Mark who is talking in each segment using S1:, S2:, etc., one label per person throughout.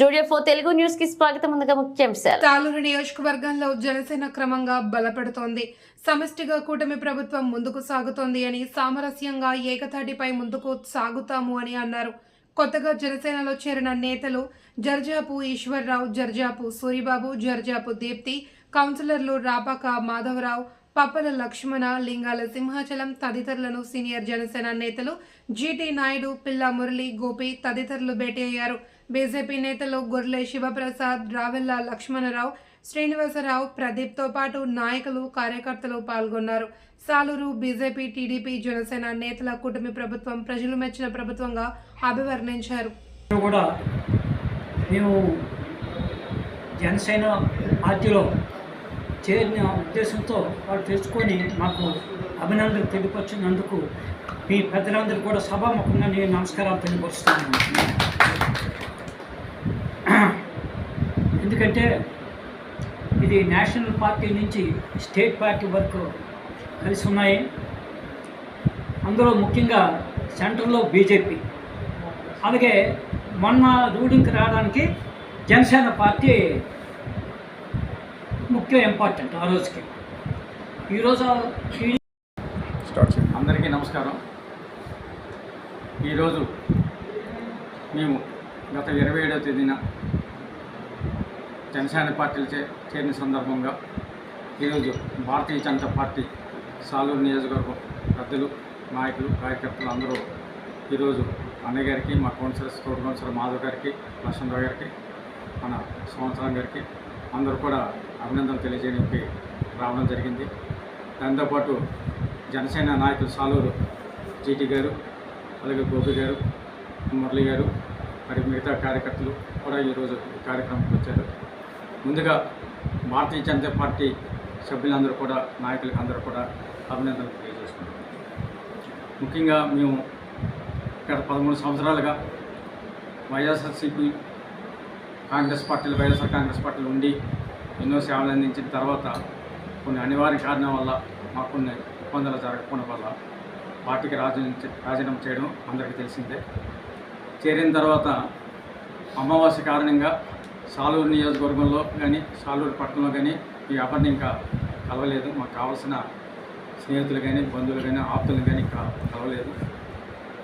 S1: Studio four Telugu న్యూస్కి స్వాగతం ముందుగా ముఖ్యాంశాలు
S2: తాలూరు నియోజకవర్గంలో జనసేన క్రమంగా బలపడుతోంది. సమష్టిగా కూటమి ప్రభుత్వం ముందుకు సాగుతోంది అని సామరస్యంగా ఏకతాటిపై ముందుకు సాగుతాము అని అన్నారు. కొత్తగా జనసేనలో చేరిన నేతలు జర్జాపు ఈశ్వర్రావు జర్జాపు సూరిబాబు జర్జాపు దీప్తి కౌన్సిలర్లు రాపాక మాధవరావు పప్పల లక్ష్మణ లింగాల సింహాచలం తదితరులను సీనియర్ జనసేన నేతలు జీటీ నాయుడు పిల్ల మురళి గోపి తదితరులు భేటీ అయ్యారు. బీజేపీ నేతలు గుర్లే శివప్రసాద్ రావెల్ల లక్ష్మణరావు శ్రీనివాసరావు ప్రదీప్తో పాటు నాయకులు కార్యకర్తలు పాల్గొన్నారు. సాలూరు బీజేపీ టీడీపీ జనసేన నేతల కూటమి ప్రభుత్వం ప్రజలు మెచ్చిన ప్రభుత్వంగా అభివర్ణించారు.
S3: కూడా మేము జనసేన పార్టీలో చేరిన ఉద్దేశంతో వాళ్ళు తెలుసుకొని మాకు అభినందనలు తెలియపరిచినందుకు మీ పెద్దలందరూ కూడా సభాముఖంగా నేను నమస్కారాలు తెలియపరుస్తున్నాను. ఎందుకంటే ఇది నేషనల్ పార్టీ నుంచి స్టేట్ పార్టీ వరకు కలిసి ఉన్నాయి. అందులో ముఖ్యంగా సెంట్రల్లో బీజేపీ. అలాగే మొన్న రూలింగ్కి రావడానికి జనసేన పార్టీ ముఖ్య ఇంపార్టెంట్ ఆ రోజుకి. ఈరోజు
S4: అందరికీ నమస్కారం. ఈరోజు మేము గత ఇరవై ఏడవ తేదీన జనసేన పార్టీలు చేరిన సందర్భంగా ఈరోజు భారతీయ జనతా పార్టీ సాలూరు నియోజకవర్గం పెద్దలు నాయకులు కార్యకర్తలు అందరూ ఈరోజు అన్నయ్య గారికి మా కౌన్సిలర్స్ తోటి కౌన్సిలర్ మాధవ్ గారికి లక్ష్మణరావు గారికి మన సంవత్సరం గారికి అందరూ కూడా అభినందనలు తెలియజేయడానికి రావడం జరిగింది. దాంతోపాటు జనసేన నాయకులు సాలూరు జీటీ గారు అలాగే గోపి గారు మురళి గారు మరి మిగతా కార్యకర్తలు కూడా ఈరోజు కార్యక్రమానికి వచ్చారు. ముందుగా భారతీయ జనతా పార్టీ సభ్యులందరూ కూడా నాయకులకు అందరూ కూడా అభినందనలు తెలియజేసుకుంటున్నాం ముఖ్యంగా మేము ఇక్కడ పదమూడు సంవత్సరాలుగా వైఎస్ఆర్సీపీ కాంగ్రెస్ పార్టీలు వైఎస్ఆర్ కాంగ్రెస్ పార్టీలు ఉండి ఎన్నో సేవలు అందించిన తర్వాత కొన్ని అనివార్య కారణం వల్ల మాకు కొన్ని ఇబ్బందులు జరగకపోవడం వల్ల పార్టీకి రాజీ రాజీనామా చేయడం అందరికీ తెలిసిందే. చేరిన తర్వాత అమావాస్య కారణంగా సాలూరు నియోజకవర్గంలో కానీ సాలూరు పట్టణంలో కానీ ఈ ఎవరిని ఇంకా కలవలేదు. మాకు కావాల్సిన స్నేహితులు కానీ బంధువులు కానీ ఆప్తులు కానీ ఇంకా కలవలేదు.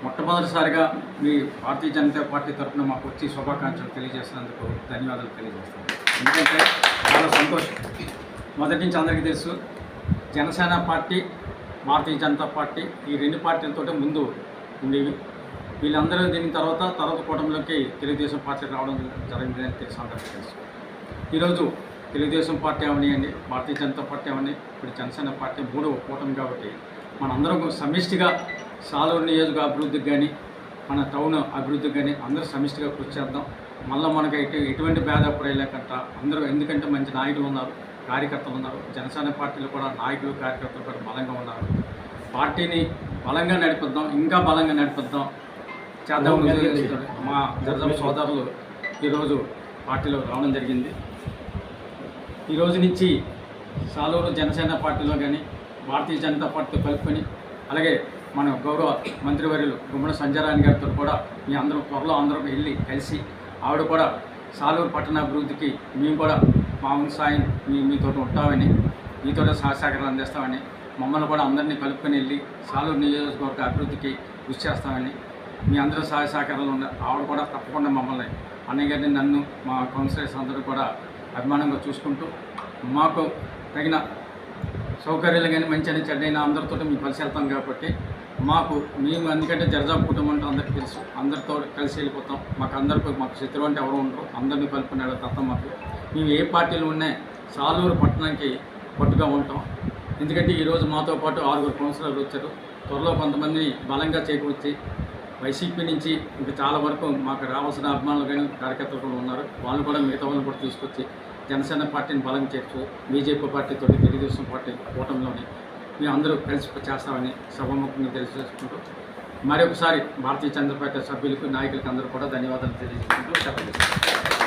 S4: మొట్టమొదటిసారిగా మీ భారతీయ జనతా పార్టీ తరఫున మాకు వచ్చి శుభాకాంక్షలు తెలియజేసినందుకు ధన్యవాదాలు తెలియజేస్తాను. ఎందుకంటే చాలా సంతోషం. మొదటి నుంచి అందరికీ తెలుసు జనసేన పార్టీ భారతీయ జనతా పార్టీ ఈ రెండు పార్టీలతో ముందు ఉండేవి. వీళ్ళందరూ దీని తర్వాత తర్వాత కూటమిలోకి తెలుగుదేశం పార్టీ రావడం జరిగింది అని తెలుసు. తెలుసు ఈరోజు తెలుగుదేశం పార్టీ అవనియండి భారతీయ జనతా పార్టీ అవని ఇప్పుడు జనసేన పార్టీ మూడవ కూటమి కాబట్టి మనందరం సమిష్టిగా సాలూరు నియోజక అభివృద్ధికి కానీ మన టౌన్ అభివృద్ధికి కానీ అందరూ సమిష్టిగా కృషి చేద్దాం. మళ్ళీ మనకి ఎటువంటి భేదపడే లేకుండా అందరూ ఎందుకంటే మంచి నాయకులు ఉన్నారు కార్యకర్తలు ఉన్నారు. జనసేన పార్టీలో కూడా నాయకులు కార్యకర్తలు కూడా బలంగా ఉన్నారు. పార్టీని బలంగా నడిపిద్దాం ఇంకా బలంగా నడిపిద్దాం. చేద్దాం మా జనసేన సోదరులు ఈరోజు పార్టీలో రావడం జరిగింది. ఈరోజు నుంచి సాలూరు జనసేన పార్టీలో కానీ భారతీయ జనతా పార్టీతో కలుపుకొని అలాగే మన గౌరవ మంత్రివర్యులు గుమ్మడి సంజయరాయన్ గారితో కూడా మీ అందరూ త్వరలో అందరూ వెళ్ళి కలిసి ఆవిడ కూడా సాలూరు పట్టణాభివృద్ధికి మేము కూడా మా వంతు సాయం మీ మీతో ఉంటామని మీతో సహసహకారాలు అందిస్తామని మమ్మల్ని కూడా అందరినీ కలుపుకొని వెళ్ళి సాలూరు నియోజకవర్గ అభివృద్ధికి కృషి చేస్తామని మీ అందరూ సహాయ సహకారాలు ఉన్నారు ఆవిడ కూడా తప్పకుండా మమ్మల్ని అన్నయ్య గారిని నన్ను మా కౌన్సిలర్స్ అందరూ కూడా అభిమానంగా చూసుకుంటూ మాకు తగిన సౌకర్యాలు కానీ మంచి అని చెడ్డైన అందరితో మేము కలిసి వెళ్తాం కాబట్టి మాకు మేము ఎందుకంటే జర్జా కుటుంబం అంటే అందరికీ తెలుసు. అందరితో కలిసి వెళ్ళిపోతాం. మాకు అందరికీ మాకు శత్రువు అంటే ఎవరు ఉండరు. అందరినీ కలుపుకునే తత్వం మాకు. మేము ఏ పార్టీలు ఉన్నాయి సాలూరు పట్టణానికి పట్టుగా ఉంటాం. ఎందుకంటే ఈరోజు మాతో పాటు ఆరుగురు కౌన్సిలర్లు వచ్చారు. త్వరలో కొంతమంది బలంగా చేకూర్చి వైసీపీ నుంచి ఇంకా చాలా వరకు మాకు రావాల్సిన అభిమానులు కానీ కార్యకర్తలు కూడా ఉన్నారు. వాళ్ళు కూడా మిగతా వాళ్ళని కూడా తీసుకొచ్చి జనసేన పార్టీని బలం చేర్చు బీజేపీ పార్టీతో తెలుగుదేశం పార్టీ కూటమిలోని మేము అందరూ కలిసి చేస్తామని సభాముఖంగా తెలియజేసుకుంటూ మరొకసారి భారతీయ జనతా పార్టీ సభ్యులకు నాయకులకు అందరూ కూడా ధన్యవాదాలు తెలియజేసుకుంటూ చెప్పండి.